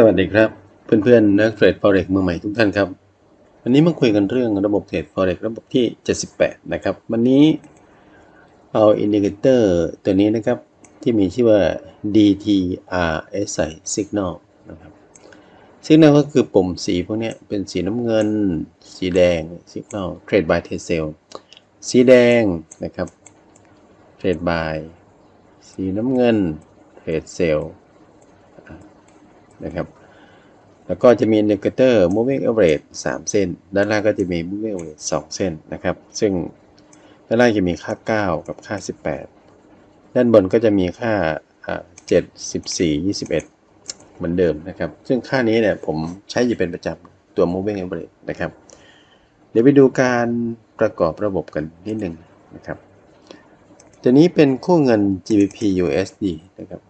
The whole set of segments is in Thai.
สวัสดีครับเพื่อนๆนักเทรด forex มือใหม่ทุกท่านครับ วันนี้มาคุยกันเรื่องระบบเทรด forex ระบบที่ 78 นะครับ วันนี้เอาอินดิเคเตอร์ตัวนี้นะครับ ที่มีชื่อว่า DTRSI Signal นะครับ Signal ก็คือปุ่มสีพวกนี้เป็นสีน้ำเงิน สีแดง Signal Trade by Trade Sell สีแดงนะครับ Trade by สีน้ำเงิน Trade Sell นะครับ แล้วก็จะมี indicator moving average 3 เส้น ด้านล่างก็จะมี moving average 2 เส้นนะครับ ซึ่งด้านล่างจะมีค่า 9 กับค่า 18 ด้านบนก็จะมีค่า7 14 21 เหมือนเดิมนะครับ ซึ่งค่านี้เนี่ยผมใช้อยู่เป็นประจำตัว moving average นะครับ เดี๋ยวไปดูการประกอบระบบกันนิดหนึ่งนะครับตัวนี้เป็นคู่เงิน GBP USD นะครับ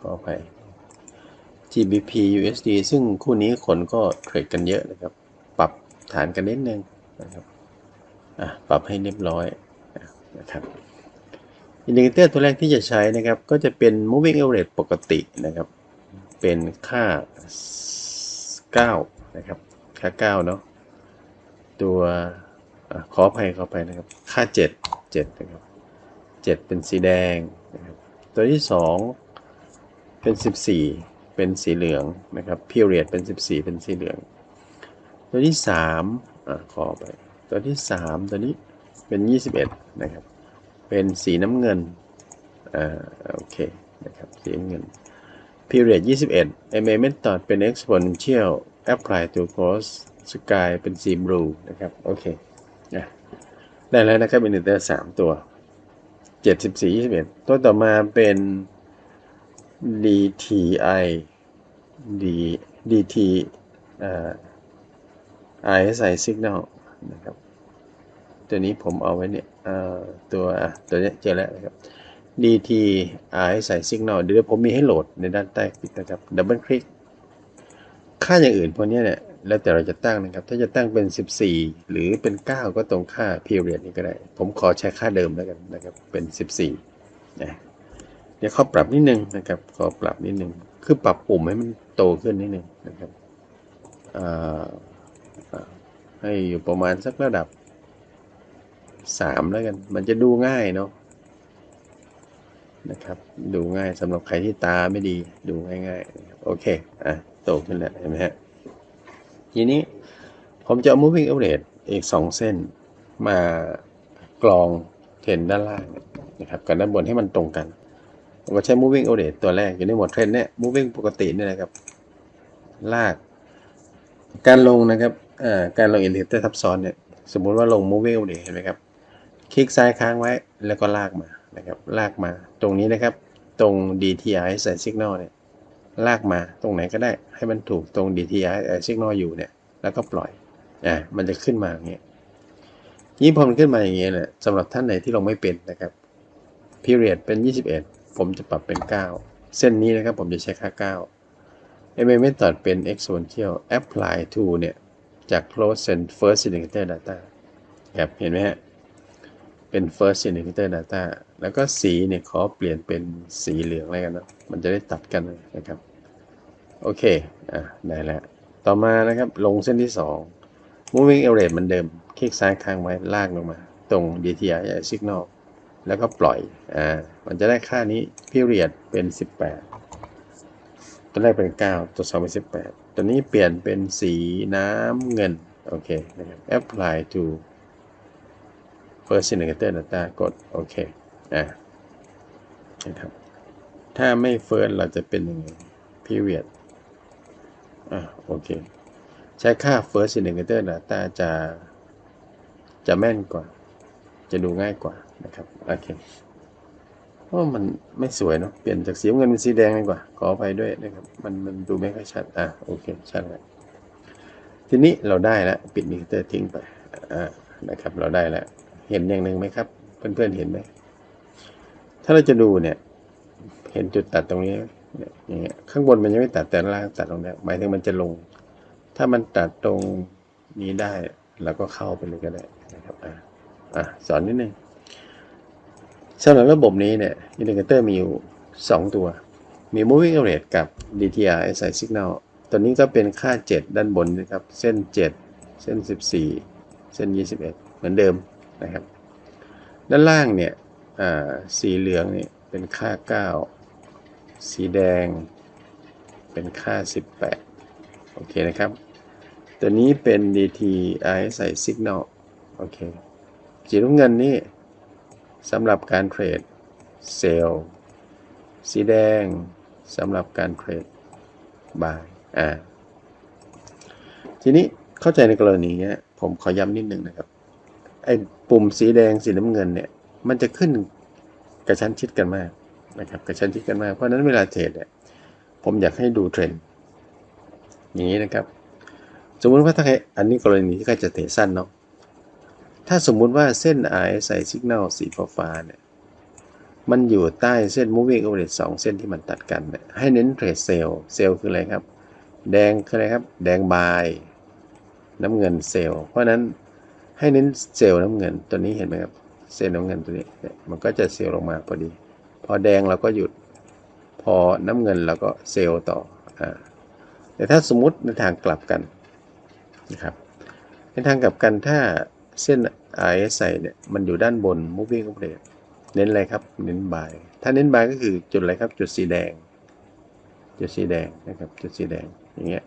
ขออภัย GBP USD ซึ่งคู่นี้คนก็เทรดกันเยอะนะครับ ปรับฐานกันนิดนึงนะครับอะปรับให้เรียบร้อยนะครับอินดิเคเตอร์ตัวแรกที่จะใช้นะครับ ก็จะเป็น moving average ปกตินะครับ เป็นค่า 9 นะครับ ค่า 9 เนาะตัวอขออภัยขออภัยนะครับ ค่า 7 7 นะครับ 7 เป็นสีแดงนะครับตัวที่ 2 เป็น 14 เป็นสีเหลืองนะครับ period เป็น 14 เป็นสีเหลือง ตัวที่3อ่าขอไป ตัวที่ 3 ตัวนี้เป็น 21 นะครับ เป็นสีน้ำเงิน อ่า โอเค นะครับ สีน้ำเงิน period 21 MA method เป็น exponential apply to cross sky เป็นสี blue นะครับ โอเคนะได้แล้วนะครับเป็นเตอร์3ตัว 74 21 ตัวต่อมาเป็น DTI D DT เอ่อ RSI signal นะครับ ตัวนี้ผมเอาไว้เนี่ยตัวตัวนี้เจอแล้วนะครับ DT RSI signal เดี๋ยวผมมีให้โหลดในด้านใต้คลิปนะครับ ดับเบิลคลิก ค่าอย่างอื่นพวกนี้เนี่ย แล้วแต่เราจะตั้งนะครับ ถ้าจะตั้งเป็น 14 หรือเป็น 9 ก็ตรงค่า period นี้ก็ได้ ผมขอใช้ค่าเดิมแล้วกันนะครับ เป็น 14นะ เดี๋ยวเขาปรับนิดนึงนะครับขอปรับนิดนึงคือปรับปุ่มให้มันโตขึ้นนิดนึงนะครับให้อยู่ประมาณสักระดับ 3 แล้วกัน มันจะดูง่ายเนาะนะครับ ดูง่ายสำหรับใครที่ตาไม่ดีดูง่ายๆนะครับโอเค อะ โตขึ้นแล้วเห็นไหมฮะทีนี้ผมจะเอา moving average อีก 2 เส้นมากรองเทรนด้านล่างนะครับกับด้านบนให้มันตรงกัน ผมก็ใช้ moving average ตัวแรกอยู่ในหมวดเทรนเนี่ย moving ปกติเนี่ยนะครับ ลาก การลงนะครับการลงอินดิเคเตอร์ทับซ้อนเนี่ย สมมุติว่าลง moving average เห็นไหมครับ คลิกซ้ายค้างไว้แล้วก็ลากมานะครับ ลากมาตรงนี้นะครับ ตรง DTI ใส่ signal เนี่ย ลากมาตรงไหนก็ได้ให้มันถูกตรง DTI signal อยู่เนี่ย แล้วก็ปล่อย อ่า มันจะขึ้นมาอย่างเงี้ยยิ่งพอมันขึ้นมาอย่างเงี้ยแหละสำหรับท่านไหนที่ลงไม่เป็นนะครับ period เป็น 21 ผมจะปรับเป็น 9 เส้นนี้นะครับผมจะใช้ค่า 9 MA method เป็น exponential apply to เนี่ย จาก close and first indicator data ครับเห็นไหมฮะ เป็น first indicator data แล้วก็สีเนี่ยขอเปลี่ยนเป็นสีเหลืองอะไรกันนะมันจะได้ตัดกันนะครับ โอเค อะ ได้แล้ว ต่อมานะครับ ลงเส้นที่ 2 moving average มันเดิม คลิกซ้ายค้างไว้ลากลงมา ตรง DTI signal แล้วก็ปล่อย อ่า มันจะได้ค่านี้ period เป็น 18 ตัวแรกเป็น 9 ตัว2เป็น 18 ตัวนี้เปลี่ยนเป็นสีน้ำเงิน โอเค นะครับ apply to first indicator data กด โอเค อะนะครับ ถ้าไม่ first เราจะเป็นยังไง period อะโอเค ใช้ค่า first indicator data จะ จะแม่นกว่า จะดูง่ายกว่านะครับโอเคเพราะมันไม่สวยเนาะเปลี่ยนจากสีเงินเป็นสีแดงดีกว่า ขออภัยด้วยนะครับ มันมันดูไม่ค่อยชัดอะโอเคชัดแล้วทีนี้เราได้แล้วปิดมิเตอร์ทิ้งไปอ่านะครับ เราได้แล้ว เห็นอย่างหนึ่งไหมครับ เพื่อนๆเห็นไหมถ้าเราจะดูเนี่ย เห็นจุดตัดตรงนี้อย่างเงี้ยข้างบนมันยังไม่ตัดแต่ล่างตัดตรงนี้หมายถึงมันจะลง ถ้ามันตัดตรงนี้ได้เราก็เข้าไปเลยก็ได้นะครับอะ อะสอนนิดนึงสำหรับระบบนี้เนี่ยอินดิเคเตอร์มีอยู่ 2 ตัว มี moving average กับ DTR SI signal ตัวนี้ก็เป็นค่า 7 ด้านบนนะครับ เส้น 7 เส้น 14 เส้น 21 เหมือนเดิมนะครับ ด้านล่างเนี่ยสีเหลืองเนี่ยเป็นค่า 9 สีแดง เป็นค่า 18 โอเคนะครับ ตัวนี้เป็น DT RSI signal โอเค สีน้ำเงินนี่สำหรับการเทรดเซลสีแดงสำหรับการเทรดบายอ่าทีนี้เข้าใจในกรณีนี้ผมขอย้ำนิดนึงนะครับไอ้ปุ่มสีแดงสีน้ำเงินเนี่ยมันจะขึ้นกระชั้นชิดกันมากนะครับกระชั้นชิดกันมากเพราะนั้นเวลาเทรดเนี่ยผมอยากให้ดูเทรนด์อย่างนี้นะครับ สมมติว่าถ้าใครอันนี้กรณีที่ใครจะเทรดสั้นเนาะ ถ้าสมมุติว่าเส้น RSI signal สีฟ้าเนี่ย มันอยู่ใต้เส้น moving average สองเส้นที่มันตัดกันเนี่ยให้เน้นเทรดเซลล์เซลล์คืออะไรครับ แดงคืออะไรครับ แดงบาย น้ำเงินเซลล์ เพราะนั้นให้เน้นเซลล์น้ำเงินตัวนี้เห็นไหมครับเส้นน้ำเงินตัวนี้ มันก็จะเซลล์ลงมาพอดี พอแดงเราก็หยุด พอน้ำเงินเราก็เซลล์ต่อ อ่า แต่ถ้าสมมุติในทางกลับกันนะครับ ในทางกลับกันถ้า เส้น RSI เนี่ยมันอยู่ด้านบน moving average เน้นอะไรครับ เน้นบาย ถ้าเน้นบายก็คือจุดอะไรครับ จุดสีแดง จุดสีแดงนะครับ จุดสีแดง อย่างเงี้ย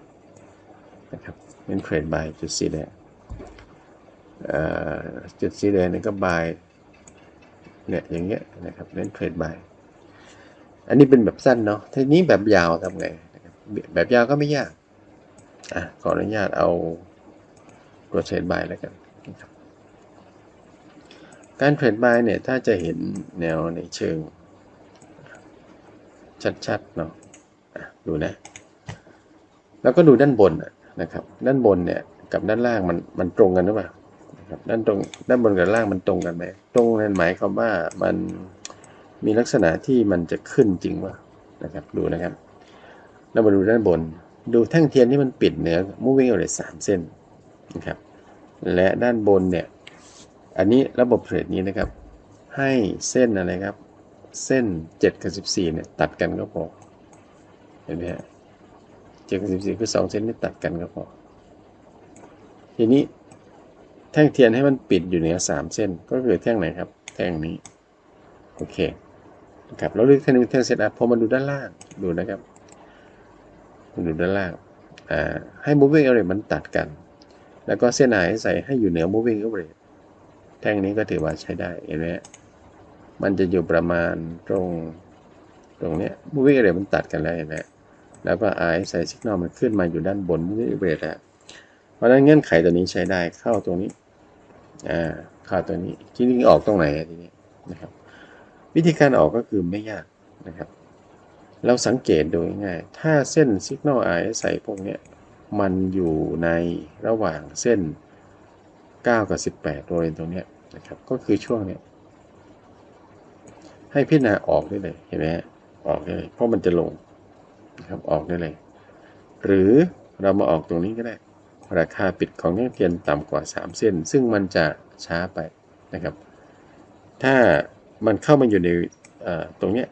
นะครับ เน้นเทรดบายจุดสีแดงจุดสีแดงนี่ก็บาย เนี่ยอย่างเงี้ยนะครับ เน้นเทรดบาย อันนี้เป็นแบบสั้นเนาะ ทีนี้แบบยาวทำไงนะครับแบบยาวก็ไม่ยาก อะ ขออนุญาตเอาตัวเทรดบายแล้วกันนะครับ การเทรดบายเนี่ยถ้าจะเห็นแนวในเชิง ชัดๆเนาะะดูนะ แล้วก็ดูด้านบนนะครับ ด้านบนเนี่ยกับด้านล่างมันมันตรงกันหรือเปล่าครับด้านตรงด้านบนกับล่างมันตรงกันไหมตรงนั่นหมายความว่ามันมีลักษณะที่มันจะขึ้นจริงว่านะครับดูนะครับแล้วมาดูด้านบน ดูแท่งเทียนที่มันปิดเหนือ moving average สามเส้นนะครับและด้านบนเนี่ย อันนี้ระบบเทรดนี้นะครับ ให้เส้นอะไรครับ เส้น 7 กับ 14เนี่ยตัดกันก็พอ เห็นไหมฮะ7กับ14คือ2เส้นที่ตัดกันก็พอ ทีนี้แท่งเทียนให้มันปิดอยู่เหนือ3เส้น ก็คือแท่งไหนครับ แท่งนี้ โอเคนะครับเราเลือกแท่งนี้แท่งเซตอัพพอมาดูด้านล่าง ดูนะครับมาดูด้านล่างอ่าให้ moving average มันตัดกัน แล้วก็เส้น RSI ให้อยู่เหนือ moving average แท่งนี้ก็ถือว่าใช้ได้เห็นไหมมันจะอยู่ประมาณตรงตรงเนี้ย moving average มันตัดกันแล้วเห็นไหมแล้วก็ RSI signal มันขึ้นมาอยู่ด้านบน moving average แล้วเพราะฉะนั้นเงื่อนไขตัวนี้ใช้ได้เข้าตรงนี้อ่าเข้าตัวนี้ที่นี่ออกตรงไหนอะทีนี้นะครับวิธีการออกก็คือไม่ยากนะครับ เราสังเกตดูง่ายๆถ้าเส้น signal RSI พวกเนี้ยมันอยู่ในระหว่างเส้น 9 กับ 18บริเวณตรงเนี้ยนะครับ ก็คือช่วงเนี้ยให้พิจารณาออกได้เลย เห็นไหมฮะออกได้เลย เพราะมันจะลงนะครับออกได้เลย หรือเรามาออกตรงนี้ก็ได้ ราคาปิดของแท่งเทียนต่ำกว่า 3 เส้น ซึ่งมันจะช้าไปนะครับ ถ้ามันเข้ามาอยู่ในตรงเนี้ย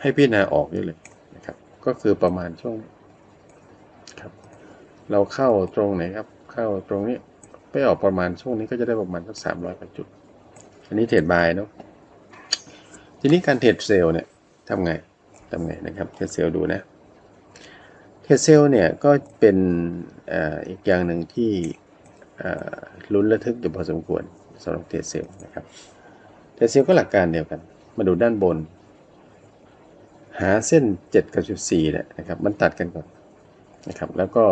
ให้พิจารณาออกได้เลยนะครับ ก็คือประมาณช่วงครับ เราเข้าตรงไหนครับ เข้าตรงนี้ ไปออกประมาณช่วงนี้ก็จะได้ประมาณสักสามร้อยกว่าจุด อันนี้เทรดบายเนาะ ทีนี้การเทรดเซลล์เนี่ยทำไงทำไงนะครับ เทรดเซลล์ดูนะ เทรดเซลล์เนี่ยก็เป็นออีกอย่างหนึ่งที่ลุ้นระทึกอยู่พอสมควรสำหรับเทรดเซลล์นะครับ เทรดเซลล์ก็หลักการเดียวกัน มาดูด้านบน หาเส้น 7 กับ 14เนี่ยนะครับ มันตัดกันก่อนนะครับ แล้วก็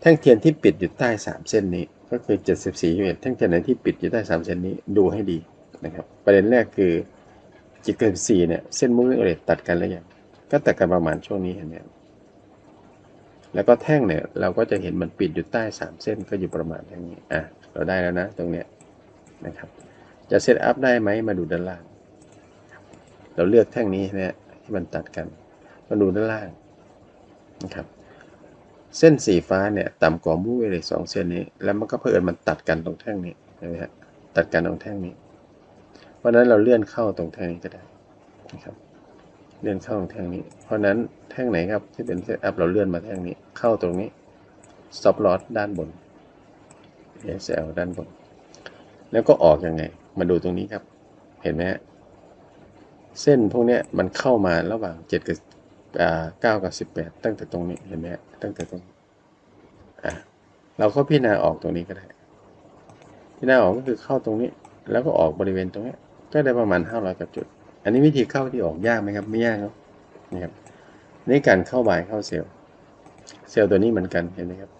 แท่งเทียนที่ปิดอยู่ใต้ 3 เส้นนี้ ก็คือ 74 21แท่งเทียนไหนที่ปิดอยู่ใต้3เส้นนี้ดูให้ดีนะครับ ประเด็นแรกคือจิกเกิน4เนี่ยเส้น moving average ตัดกันแล้วยังก็ตัดกันประมาณช่วงนี้เห็นไหมแล้วก็แท่งเนี่ยเราก็จะเห็นมันปิดอยู่ใต้ 3 เส้นก็อยู่ประมาณอย่างนี้อะเราได้แล้วนะตรงเนี้ยนะครับ จะเซตอัพได้ไหมมาดูด้านล่าง เราเลือกแท่งนี้นะที่มันตัดกันมาดูด้านล่างนะครับ เส้นสีฟ้าเนี่ยต่ำกว่ามูเวเลยสองเส้นนี้ แล้วมันก็เพิ่มมันตัดกันตรงแท่งนี้เห็นไหมฮะตัดกันตรงแท่งนี้ เพราะฉะนั้นเราเลื่อนเข้าตรงแท่งนี้ก็ได้นะครับเลื่อนเข้าตรงแท่งนี้ เพราะฉะนั้นแท่งไหนครับที่เป็นเซตอัพเราเลื่อนมาแท่งนี้ เข้าตรงนี้ stop loss ด้านบน SL ด้านบน แล้วก็ออกยังไง มาดูตรงนี้ครับ เห็นไหมฮะเส้นพวกนี้มันเข้ามาระหว่าง7กับ อ่า9กับ18ตั้งแต่ตรงนี้เห็นไหมตั้งแต่ตรงนี้อ่าเราก็พิจารณาออกตรงนี้ก็ได้ พิจารณาออกก็คือเข้าตรงนี้ แล้วก็ออกบริเวณตรงนี้ ก็ได้ประมาณ500กับจุด อันนี้วิธีเข้าที่ออกยากไหมครับ ไม่ยากครับนี่ครับนี่การเข้าบายเข้าเซลล์เซลล์ตัวนี้เหมือนกันเห็นไหมครับ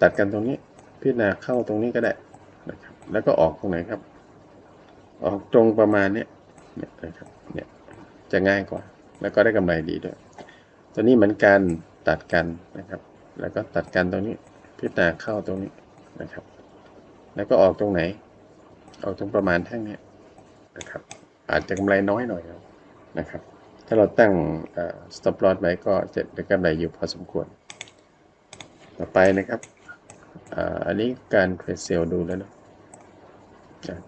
ตัดกันตรงนี้ พิจารณาเข้าตรงนี้ก็ได้นะครับแล้วก็ออกตรงไหนครับ ออกตรงประมาณนี้นี่ยนะครับ จะง่ายกว่า แล้วก็ได้กำไรดีด้วย ตัวนี้เหมือนกันตัดกันนะครับ แล้วก็ตัดกันตรงนี้พิจารณาเข้าตรงนี้นะครับ แล้วก็ออกตรงไหน ออกตรงประมาณแท่งนี้นะครับ อาจจะกำไรน้อยหน่อยนะครับ ถ้าเราตั้งเอ่อ stop loss ไว้ก็จะได้กำไรอยู่พอสมควร ต่อไปนะครับอ,อันนี้การเทรดเซลล์ดูแล้วนะ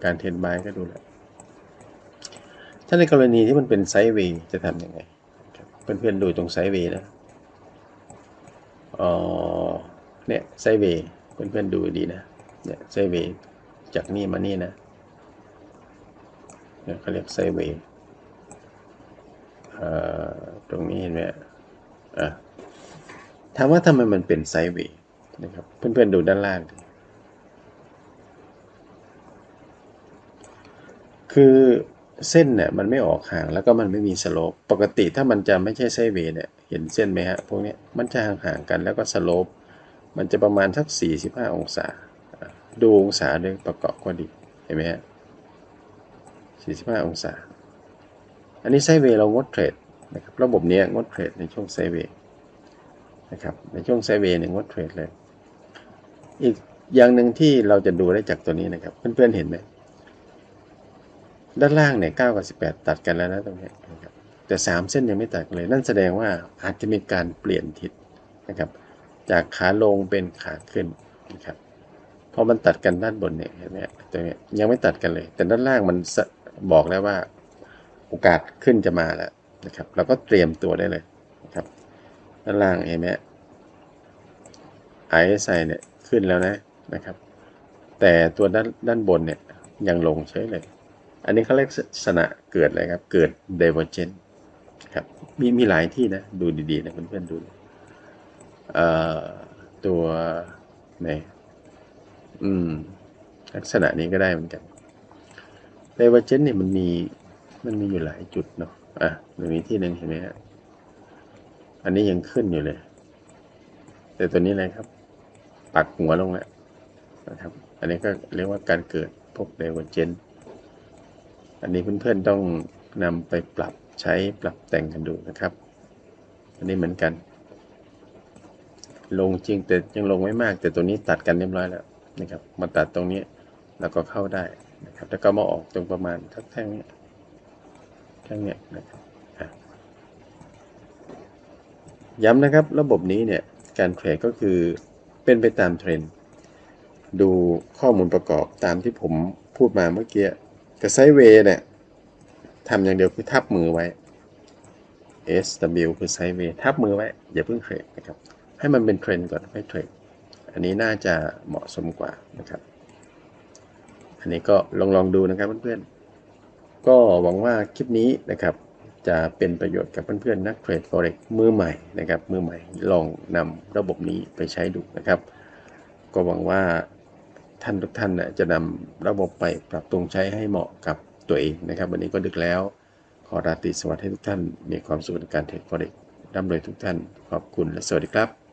การเทรดบายก็ดูแล้ว ถ้าในกรณีที่มันเป็นไซด์เวย์จะทำยังไงเพื่อนๆดูตรงไซด์เวย์นะอ๋อเนี่ยไซด์เวย์เพื่อนๆดูดีนะเนี่ยไซด์เวย์จากนี่มานี่นะเนี่ยเขาเรียกไซด์เวย์อ่าตรงนี้เห็นไหมอะถามว่าทำไมมันเป็นไซด์เวย์นะครับเพื่อนๆดูด้านล่าง คือ เส้นเนี่ยมันไม่ออกห่างแล้วก็มันไม่มีสโลปปกติถ้ามันจะไม่ใช่ไซเวย์เนี่ยเห็นเส้นไหมฮะพวกนี้มันจะห่างๆกันแล้วก็สโลปมันจะประมาณสัก 45 องศาอะดูองศาด้วยประกอบก็ดีเห็นไหมฮะ45 องศา อันนี้ไซเวย์เรางดเทรดนะครับระบบเนี้ยงดเทรดในช่วงไซเวย์นะครับในช่วงไซเวย์เนี่ยงดเทรดเลย อีกอย่างหนึ่งที่เราจะดูได้จากตัวนี้นะครับ เพื่อนๆเห็นไหม ด้านล่างเนี่ย9กับ18ตัดกันแล้วนะตรงนี้นะครับแต่3เส้นยังไม่ตัดเลยนั่นแสดงว่าอาจจะมีการเปลี่ยนทิศนะครับ จากขาลงเป็นขาขึ้นนะครับพอมันตัดกันด้านบนเนี่ยเห็นไหมตรงนี้ยังไม่ตัดกันเลย แต่ด้านล่างมันบอกแล้วว่าโอกาสขึ้นจะมาแล้วนะครับเราก็เตรียมตัวได้เลยนะครับด้านล่างเห็นไหม ISI เนี่ยขึ้นแล้วนะนะครับ แต่ตัวด้านด้านบนเนี่ยยังลงเฉยเลย อันนี้เขาเรียกลักษณะเกิดอะไรครับ เกิด divergent ครับมีมีหลายที่นะ ดูดีๆนะเพื่อนๆดูตัวไหนอืม ลักษณะนี้ก็ได้เหมือนกัน divergent เนี่ยมันมีมันมีอยู่หลายจุดเนาะอะตรงนี้ที่หนึ่งเห็นไหมฮะอันนี้ยังขึ้นอยู่เลย แต่ตัวนี้อะไรครับ ปักหัวลงแล้วนะครับ อันนี้ก็เรียกว่าการเกิดพวก divergent อันนี้เพื่อนๆต้องนำไปปรับใช้ปรับแต่งกันดูนะครับ อันนี้เหมือนกัน ลงจริงแต่ยังลงไม่มาก แต่ตัวนี้ตัดกันเรียบร้อยแล้วนะครับ มาตัดตรงนี้แล้วก็เข้าได้นะครับแล้วก็มาออกตรงประมาณทักแท่งนี้แท่งเนี้ยนะครับอะย้ำนะครับระบบนี้เนี่ยการเทรดก็คือเป็นไปตามเทรนด์ดูข้อมูลประกอบตามที่ผมพูดมาเมื่อกี้ กับไซเวย์เนี่ยทำอย่างเดียวคือทับมือไว้ SW คือไซเวย์ทับมือไว้ อย่าเพิ่งเทรดนะครับ ให้มันเป็นเทรนด์ก่อนไม่เทรดอันนี้น่าจะเหมาะสมกว่านะครับ อันนี้ก็ลองลองดูนะครับเพื่อนๆ ก็หวังว่าคลิปนี้นะครับ จะเป็นประโยชน์กับเพื่อนๆ นักเทรด forex มือใหม่นะครับ มือใหม่ลองนำระบบนี้ไปใช้ดูนะครับ ก็หวังว่า ท่านทุกท่านนะจะนำระบบไปปรับปรุงใช้ให้เหมาะกับตัวเองนะครับ วันนี้ก็ดึกแล้ว ขอราตรีสวัสดิ์ให้ทุกท่าน มีความสุขในการเทรด forex ร่ำรวยทุกท่าน ขอบคุณและสวัสดีครับ